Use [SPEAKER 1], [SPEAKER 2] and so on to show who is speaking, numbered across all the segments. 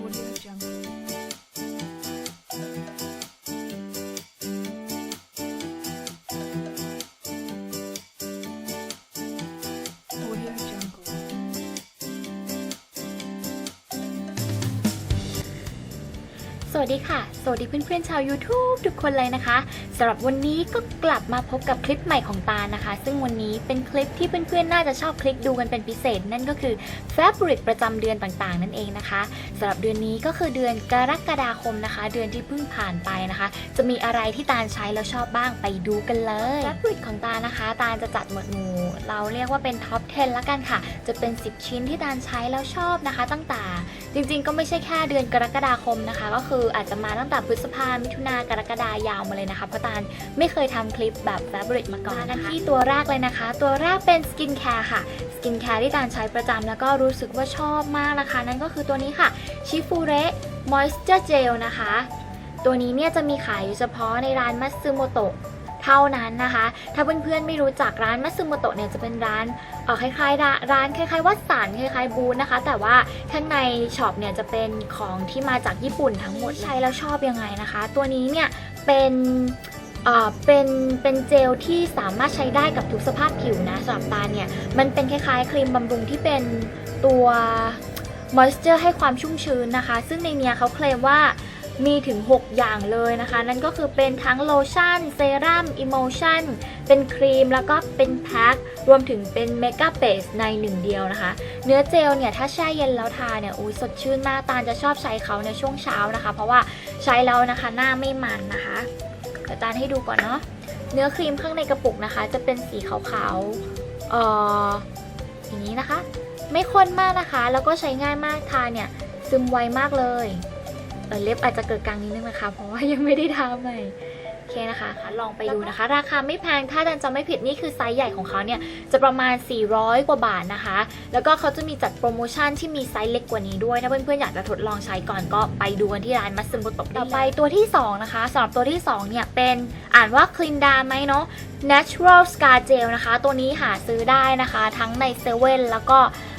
[SPEAKER 1] audio jungle
[SPEAKER 2] วัสดีค่ะ สวัสดีเพื่อนๆชาว YouTube ทุกคนเลยนะคะสำหรับวันนี้ก็กลับมาพบกับคลิปใหม่ของตานะคะ ซึ่งวันนี้เป็นคลิปที่เพื่อนๆน่าจะชอบคลิกดูกันเป็นพิเศษ นั่นก็คือ Fabric ประจำเดือนต่างๆ นั่นเองนะคะสำหรับเดือนนี้ก็คือเดือนกรกฎาคมนะคะ เดือนที่เพิ่งผ่านไปนะคะ จะมีอะไรที่ตาลใช้แล้วชอบบ้างไปดูกันเลย Fabric ของตานะคะ ตาลจะจัดหมวดหมู่ เราเรียกว่าเป็นท็อป 10 ละกันค่ะ จะเป็น 10 ชิ้นที่ตาลใช้แล้วชอบนะคะ ตั้งแต่จริงๆ ก็ไม่ใช่แค่เดือนกรกฎาคมนะคะ ก็คืออาจจะมาตั้งแต่พฤษภามิถุนากรกฎายาวมาเลยนะคะเพราะตาลไม่เคยทำคลิปแบบแฟบริกมาก่อนกันที่ตัวแรกเลยนะคะ ตัวแรกเป็นสกินแคร์ค่ะสกินแคร์ที่ตาลใช้ประจำแล้วก็รู้สึกว่าชอบมากนะคะ นั่นก็คือตัวนี้ค่ะชิฟูเระมอยส์เจอร์เจลนะคะ ตัวนี้เนี่ยจะมีขายอยู่เฉพาะในร้านมัตสึโมโตะ เท่านั้นนะคะ ถ้าเพื่อนๆไม่รู้จักร้านมัตสึโมโตะเนี่ยจะเป็นร้านเออคล้ายๆร้านคล้ายๆวัดสันคล้ายๆบูธนะคะ แต่ว่าข้างในช็อปเนี่ยจะเป็นของที่มาจากญี่ปุ่นทั้งหมดใช้แล้วชอบยังไงนะคะ ตัวนี้เนี่ยเป็นเอ่อเป็นเป็นเจลที่สามารถใช้ได้กับทุกสภาพผิวนะสำหรับตาเนี่ย มันเป็นคล้ายๆ ครีมบำรุงที่เป็นตัวมอยส์เจอร์ให้ความชุ่มชื้นนะคะ ซึ่งในเนี้ยเขาเคลมว่า มีถึง 6 อย่างเลยนะคะ นั่นก็คือเป็นทั้งโลชั่นเซรั่มอิโมชั่นเป็นครีมแล้วก็เป็นแพ็ครวมถึงเป็นเมก p เบสในหนึ่งเดียวนะคะ เนื้อเจลเนี่ยถ้าแช่เย็นแล้วทาเนี่ยอุ้ยสดชื่นมากตาลจะชอบใช้เขาในช่วงเช้านะคะ เพราะว่าใช้แล้วนะคะหน้าไม่มันนะคะเดี๋ยวตาลให้ดูก่อนเนาะเนื้อครีมข้างในกระปุกนะคะ จะเป็นสีขาวๆเอ่ออย่างนี้นะคะ ไม่ข้นมากนะคะ แล้วก็ใช้ง่ายมากทาเนี่ยซึมไวมากเลย เออเล็บอาจจะเกิดกลางนิดนึงนะคะ เพราะว่ายังไม่ได้ทาใหม่โอเคนะคะคะ ลองไปดูนะคะ ราคาไม่แพง ถ้าดันจำไม่ผิดนี่คือไซส์ใหญ่ของเขาเนี่ย จะประมาณ 400 กว่าบาทนะคะ แล้วก็เขาจะมีจัดโปรโมชั่นที่มีไซส์เล็กกว่านี้ด้วยถ้าเพื่อนๆ อยากจะทดลองใช้ก่อนก็ไปดูกันที่ร้านมัสซึมโกโตะต่อไปตัวที่ 2 นะคะสำหรับตัวที่ 2 เนี่ยเป็นอ่านว่าคลินดาไหมเนาะ Natural Scar Gel นะคะ ตัวนี้หาซื้อได้นะคะ ทั้งในเซเว่นแล้วก็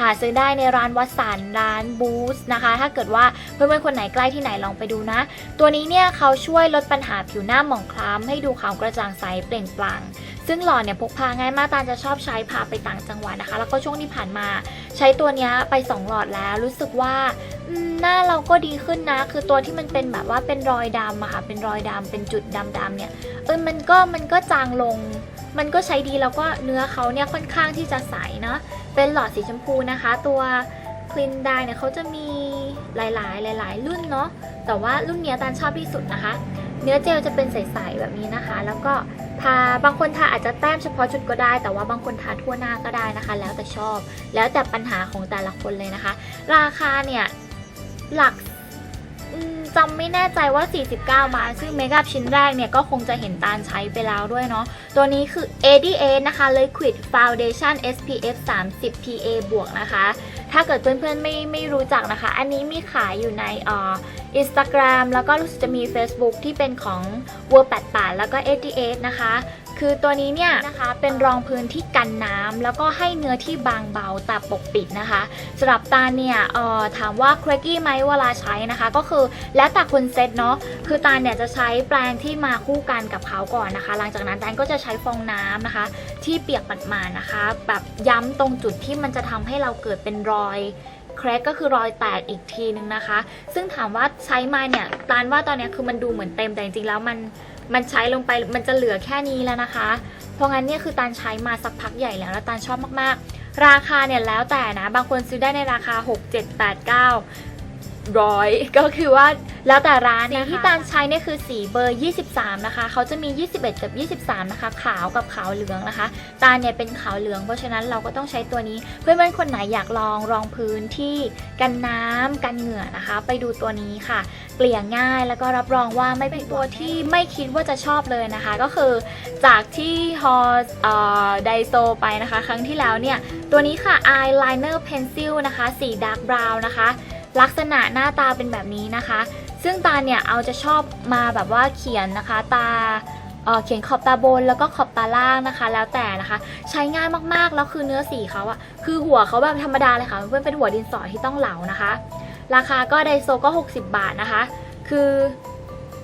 [SPEAKER 2] หาซื้อได้ในร้านวัดสันร้านบูสนะคะ ถ้าเกิดว่าเพื่อนๆคนไหนใกล้ที่ไหนลองไปดูนะ ตัวนี้เนี่ยเขาช่วยลดปัญหาผิวหน้าหมองคล้ำให้ดูขาวกระจ่างใสเปล่งปลั่งซึ่งหลอดเนี่ยพกพาง่ายมากตาจะชอบใช้พาไปต่างจังหวัดนะคะ แล้วก็ช่วงที่ผ่านมาใช้ตัวนี้ไป 2 หลอดแล้วรู้สึกว่าหน้าเราก็ดีขึ้นนะ คือตัวที่มันเป็นแบบว่าเป็นรอยดำอะค่ะเป็นรอยดำเป็นจุดดำๆเนี่ยเออมันก็มันก็จางลง มันก็ใช้ดีแล้วก็เนื้อเขาเนี่ยค่อนข้างที่จะใสเนาะเป็นหลอดสีชมพูนะคะ ตัวคลินไดเนี่ยเขาจะมีหลายๆ หลาย ๆ รุ่นเนาะแต่ว่ารุ่นเนี้ยตาลชอบที่สุดนะคะ เนื้อเจลจะเป็นใสๆแบบนี้นะคะ แล้วก็ทาบางคนทาอาจจะแต้มเฉพาะจุดก็ได้ แต่ว่าบางคนทาทั่วหน้าก็ได้นะคะ แล้วแต่ชอบ แล้วแต่ปัญหาของแต่ละคนเลยนะคะ ราคาเนี่ยหลัก จำไม่แน่ใจว่า 49 บาท ซึ่งเมคอัพชิ้นแรกเนี่ย ก็คงจะเห็นตาลใช้ไปแล้วด้วยเนาะ ตัวนี้คือ ADA นะคะ Liquid Foundation SPF 30 PA บวกนะคะ ถ้าเกิดเพื่อนๆไม่ไม่รู้จักนะคะ อันนี้มีขายอยู่ในอ่อ Instagram แล้วก็รู้สึกจะมี Facebook ที่เป็นของ w o r 88แล้วก็88นะคะ คือตัวนี้เนี่ยนะคะเป็นรองพื้นที่กันน้ำแล้วก็ให้เนื้อที่บางเบาแต่ปกปิดนะคะสำหรับตาเนี่ยออถามว่าครกกี้ไหมเวลาใช้นะคะ ก็คือแล้วแต่คนเซตเนาะคือตาเนี่ยจะใช้แปรงที่มาคู่กันกับเขาก่อนนะคะ หลังจากนั้นตาก็จะใช้ฟองน้ำนะคะ ที่เปียกปัดมานะคะ แบบย้ำตรงจุดที่มันจะทำให้เราเกิดเป็นรอยแครกก็คือรอยแตกอีกทีนึงนะคะ ซึ่งถามว่าใช้มาเนี่ยตานว่าตอนเนี้ยคือมันดูเหมือนเต็มแต่จริงๆแล้วมัน มันใช้ลงไปมันจะเหลือแค่นี้แล้วนะคะ เพราะงั้นเนี่ยคือตานใช้มาสักพักใหญ่แล้วแล้วตานชอบมากๆ ราคาเนี่ยแล้วแต่นะ บางคนซื้อได้ในราคา 6 7 8 9 ร้อยก็คือว่าแล้วแต่ร้านเนี่ยที่ตานใช้เนี่ยคือสีเบอร์ 23 นะคะ เขาจะมี 21 กับ 23 นะคะ ขาวกับขาวเหลืองนะคะ ตาเนี่ยเป็นขาวเหลือง เพราะฉะนั้นเราก็ต้องใช้ตัวนี้ เพื่อนๆคนไหนอยากลองรองพื้นที่กันน้ำกันเหงื่อนะคะ ไปดูตัวนี้ค่ะ เกลี่ยง่ายแล้วก็รับรองว่าไม่เป็นตัวที่ไม่คิดว่าจะชอบเลยนะคะ ก็คือจากที่ฮอไดโซไปนะคะ ครั้งที่แล้วเนี่ย ตัวนี้ค่ะ eyeliner pencil นะคะ สี dark brown นะคะ ลักษณะหน้าตาเป็นแบบนี้นะคะ ซึ่งตาเนี่ยเอาจะชอบมาแบบว่าเขียนนะคะ ตาเเขียนขอบตาบนแล้วก็ขอบตาล่างนะคะ แล้วแต่นะคะ ใช้ง่ายมากๆแล้วคือเนื้อสีเขาอะคือหัวเขาแบบธรรมดาเลยค่ะเพื่อนเป็นหัวดินสอที่ต้องเหลานะคะ ราคาก็ไดโซก็ 60 บาทนะคะ คือ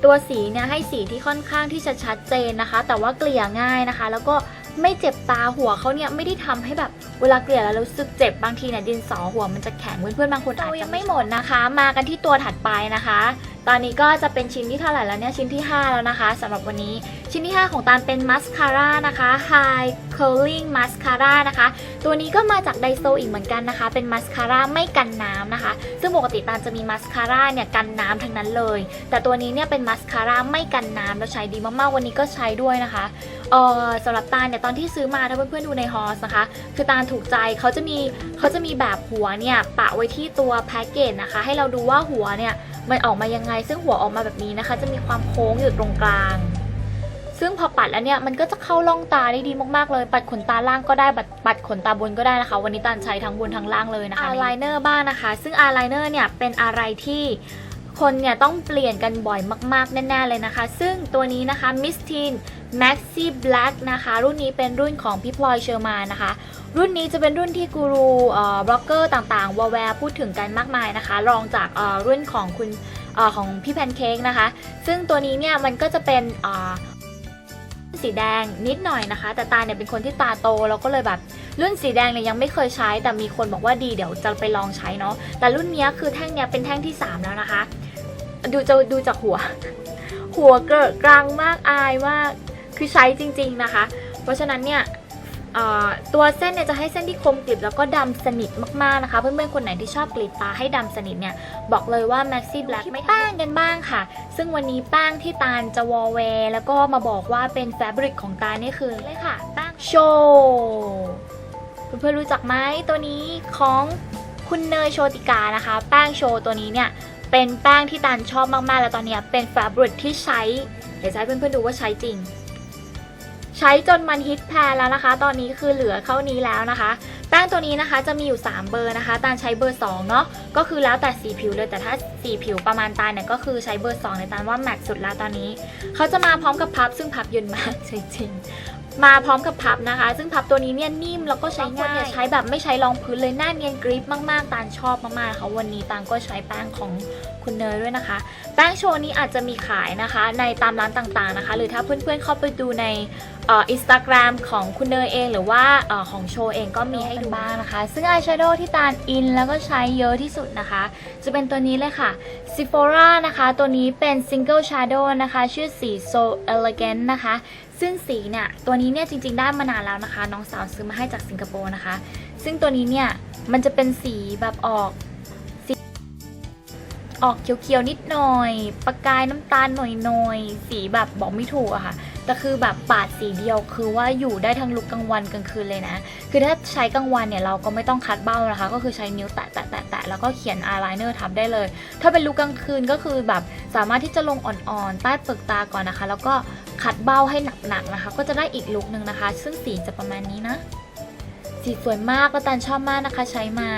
[SPEAKER 2] ตัวสีเนี่ยให้สีที่ค่อนข้างที่จะชัดเจนนะคะ แต่ว่าเกลี่ยง่ายนะคะ แล้วก็ ไม่เจ็บตาหัวเขาเนี่ยไม่ได้ทำให้แบบเวลาเกลี่ยแล้วรู้สึกเจ็บบางทีเนี่ยดินสอหัวมันจะแข็งเพื่อนๆบางคนอาจจะยังไม่หมดนะคะ มากันที่ตัวถัดไปนะคะตอนนี้ก็จะเป็นชิ้นที่เท่าไหร่แล้วเนี่ยชิ้นที่ 5 แล้วนะคะสำหรับวันนี้ชิ้นที่ 5 ของตาลเป็นมัสคาร่านะคะ High Curling Mascara นะคะ ตัวนี้ก็มาจากไดโซอีกเหมือนกันนะคะ เป็นมัสคาร่าไม่กันน้ำนะคะ ซึ่งปกติตาลจะมีมัสคาร่าเนี่ยกันน้ำทั้งนั้นเลย แต่ตัวนี้เนี่ยเป็นมัสคาร่าไม่กันน้ำแล้วใช้ดีมากๆวันนี้ก็ใช้ด้วยนะคะเออสำหรับตาเนี่ยตอนที่ซื้อมาถ้าเพื่อนๆดูในฮอสนะคะ คือตาถูกใจเขาจะมีเขาจะมีแบบหัวเนี่ยปะไว้ที่ตัวแพ็กเกจนะคะ ให้เราดูว่าหัวเนี่ย มันออกมายังไง ซึ่งหัวออกมาแบบนี้นะคะ จะมีความโค้งอยู่ตรงกลาง ซึ่งพอปัดแล้วเนี่ยมันก็จะเข้าล่องตาได้ดีมากๆเลย ปัดขนตาล่างก็ได้ปัดปัดขนตาบนก็ได้นะคะ วันนี้ตาลใช้ทั้งบนทั้งล่างเลยนะคะอายไลเนอร์บ้างนะคะ ซึ่งอายไลเนอร์เนี่ยเป็นอะไรที่คนเนี่ยต้องเปลี่ยนกันบ่อยมากๆแน่ๆเลยนะคะ ซึ่งตัวนี้นะคะ Miss Teen Maxi Black นะคะ รุ่นนี้เป็นรุ่นของพี่พลอยเชอร์มานนะคะ รุ่นนี้จะเป็นรุ่นที่กูรูเออบล็อกเกอร์ต่างๆวอลแวร์พูดถึงกันมากมายนะคะ รองจากเออรุ่นของคุณเออของพี่แพนเค้กนะคะ ซึ่งตัวนี้เนี่ยมันก็จะเป็นเออสีแดงนิดหน่อยนะคะ แต่ตาเนี่ยเป็นคนที่ตาโตแล้วก็เลยแบบรุ่นสีแดงเนี่ยยังไม่เคยใช้ แต่มีคนบอกว่าดีเดี๋ยวจะไปลองใช้เนาะแต่รุ่นเนี้ยคือแท่งเนี้ยเป็นแท่งที่ 3 แล้วนะคะ ดูจะดูจากหัว หัวเกิดกลางมากอายมาก คือใช้จริง ๆนะคะ เพราะฉะนั้นเนี่ยตัวเส้นเนี่ยจะให้เส้นที่คมกริบแล้วก็ดำสนิทมากๆนะคะ เพื่อนๆคนไหนที่ชอบกรีดตาให้ดำสนิทเนี่ยบอกเลยว่า Maxi Black ไม่แป้งกันบ้างค่ะ ซึ่งวันนี้แป้งที่ตาลจะวอลเวแล้วก็มาบอกว่าเป็นแฟบริกของตาลนี่คือเลยค่ะแป้งโชว์เพื่อนๆรู้จักไหมตัวนี้ของคุณเนยโชติกานะคะ แป้งโชว์ตัวนี้เนี่ยเป็นแป้งที่ตาลชอบมากๆ แล้วตอนนี้เป็นแฟบริกที่ใช้เดี๋ยวจะให้เพื่อนๆดูว่าใช้จริง ใช้จนมันฮิตแพรแล้วนะคะ ตอนนี้คือเหลือเข้านี้แล้วนะคะ แป้งตัวนี้นะคะจะมีอยู่ 3 เบอร์นะคะ ตาลใช้เบอร์ 2 เนาะก็คือแล้วแต่สีผิวเลยแต่ถ้าสีผิวประมาณตาลเนี่ยก็คือใช้เบอร์2ในตาลว่าแม็กสุดแล้วตอนนี้ เขาจะมาพร้อมกับพับซึ่งพับยืนมากจริงๆ มาพร้อมกับพับนะคะ ซึ่งพับตัวนี้เนี่ยนิ่มแล้วก็ใช้ง่ายใช้แบบไม่ใช้รองพื้นเลยหน้าเนียนกริปมากๆตาลชอบมากๆนะคะวันนี้ตาลก็ใช้แป้งของคุณเนยด้วยนะคะ แป้งโชว์นี้อาจจะมีขายนะคะ ในตามร้านต่างๆนะคะ หรือถ้าเพื่อนๆเข้าไปดูในอินสตาแกรมของคุณเนยเอง หรือว่าเออของโชว์เองก็มีให้ดูบ้างนะคะ ซึ่งอายแชโดว์ที่ตาลอินแล้วก็ใช้เยอะที่สุดนะคะ จะเป็นตัวนี้เลยค่ะ Sephora นะคะ ตัวนี้เป็น Single Shadow นะคะ ชื่อสี So Elegant นะคะ ซึ่งสีเนี่ยตัวนี้เนี่ยจริง ๆ ได้มานานแล้วนะคะ น้องสาวซื้อมาให้จากสิงคโปร์นะคะ ซึ่งตัวนี้เนี่ยมันจะเป็นสีแบบออกออกเขียวๆนิดหน่อย ประกายน้ำตาลหน่อยๆสีแบบบอกไม่ถูกอะค่ะแต่คือแบบปาดสีเดียวคือว่าอยู่ได้ทั้งลุกกลางวันกลางคืนเลยนะ คือถ้าใช้กลางวันเนี่ยเราก็ไม่ต้องคัดเบ้านะคะ ก็คือใช้นิ้วแตะแตะแตะะ แล้วก็เขียนอายไลเนอร์ทับได้เลย ถ้าเป็นลุกกลางคืนก็คือแบบสามารถที่จะลงอ่อนๆ ใต้เปลือกตาก่อนนะคะ แล้วก็คัดเบ้าให้หนักๆนะคะ ก็จะได้อีกลุกหนึ่งนะคะ ซึ่งสีจะประมาณนี้นะ สีสวยมากแล้วตันชอบมากนะคะใช้มา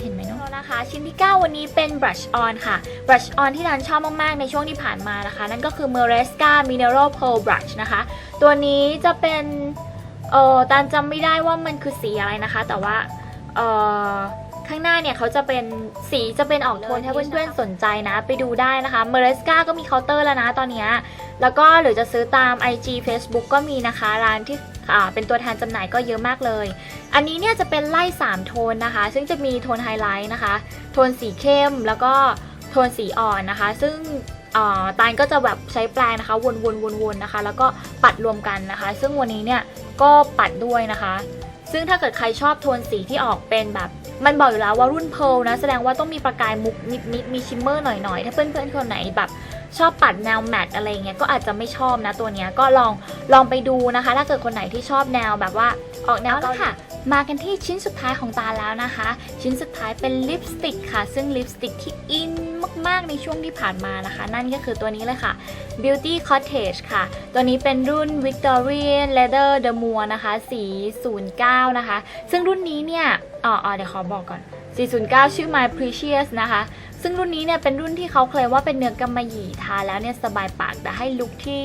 [SPEAKER 2] เห็นไหมเนาะนะคะชิ้นที่ 9 วันนี้เป็น brush on ค่ะ brush on ที่นันชอบมาก ๆ ในช่วงที่ผ่านมานะคะ นั่นก็คือ Meresca Mineral Pearl Brush นะคะ ตัวนี้จะเป็นเออตันจำไม่ได้ว่ามันคือสีอะไรนะคะ แต่ว่าเออ ข้างหน้าเนี่ยเขาจะเป็นสีจะเป็นออกโทนถ้าเพื่อนๆสนใจนะ ไปดูได้นะคะ m e r e s c a ก็มีเคาน์เตอร์แล้วนะตอนเนี้ยแล้วก็หรือจะซื้อตาม IG Facebook ก็มีนะคะ ร้านที่อ่าเป็นตัวแทนจำหน่ายก็เยอะมากเลย อันนี้เนี่ยจะเป็นไล่ 3 โทนนะคะ ซึ่งจะมีโทนไฮไลท์นะคะ โทนสีเข้มแล้วก็โทนสีอ่อนนะคะ ซึ่งอ่าตาลก็จะแบบใช้แปรงนะคะวนๆๆๆนะคะ แล้วก็ปัดรวมกันนะคะ ซึ่งวันนี้เนี่ยก็ปัดด้วยนะคะ ซึ่งถ้าเกิดใครชอบโทนสีที่ออกเป็นแบบ มันบอกอยู่แล้วว่ารุ่นเพลนะ แสดงว่าต้องมีประกายมุกนิดๆมีชิมเมอร์หน่อยๆ ถ้าเพื่อนๆคนไหนแบบชอบปัดแนวแมตต์อะไรเงี้ยก็อาจจะไม่ชอบนะตัวเนี้ยก็ลองลองไปดูนะคะ ถ้าเกิดคนไหนที่ชอบแนวแบบว่าออกแนวแล้วค่ะ มากันที่ชิ้นสุดท้ายของตาแล้วนะคะ ชิ้นสุดท้ายเป็นลิปสติกค่ะ ซึ่งลิปสติกที่อิน มาก ๆ ในช่วงที่ผ่านมานะคะ นั่นก็คือตัวนี้เลยค่ะ Beauty Cottage ค่ะ ตัวนี้เป็นรุ่น Victorian Leather d e m o u r นะคะ สี 09 นะคะ ซึ่งรุ่นนี้เนี่ยอ๋อเดี๋ยวขอบอกก่อน 409 ชื่อ My Precious นะคะ ซึ่งรุ่นนี้เนี่ยเป็นรุ่นที่เขาเคลมว่าเป็นเนื้อกำมะหยี่ทาแล้วเนี่ยสบายปากแต่ให้ลุคที่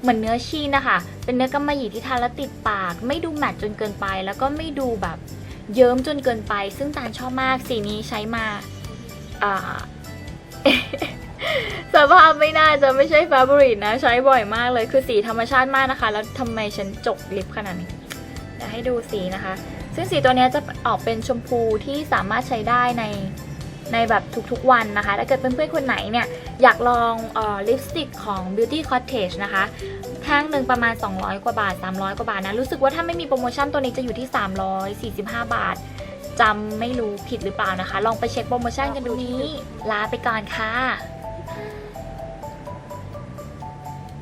[SPEAKER 2] เหมือนเนื้อชีนะคะ เป็นเนื้อกำมะหยี่ที่ทาแล้วติดปาก ไม่ดูแมตต์จนเกินไป แล้วก็ไม่ดูแบบเยิ้มจนเกินไป ซึ่งตาลชอบมาก สีนี้ใช้มา สภาพไม่น่าจะไม่ใช่ฟ a บริตนะ ใช้บ่อยมากเลยคือสีธรรมชาติมากนะคะ แล้วทำไมฉันจกลิปขนาดนี้เดี๋ยวให้ดูสีนะคะ ซึ่งสีตัวนี้จะออกเป็นชมพูที่สามารถใช้ได้ในในแบบทุกๆวันนะคะ ถ้าเกิดเพื่อนๆคนไหนเนี่ย อยากลองออลิปสติกของ Beauty Cottage นะคะแท่งหนึ่งประมาณ 200 กว่าบาท 300 กว่าบาทนะ รู้สึกว่าถ้าไม่มีโปรโมชั่นตัวนี้จะอยู่ที่ 345 บาท จำไม่รู้ผิดหรือเปล่านะคะ ลองไปเช็คโปรโมชั่นกันดูนี้ลาไปก่อนค่ะ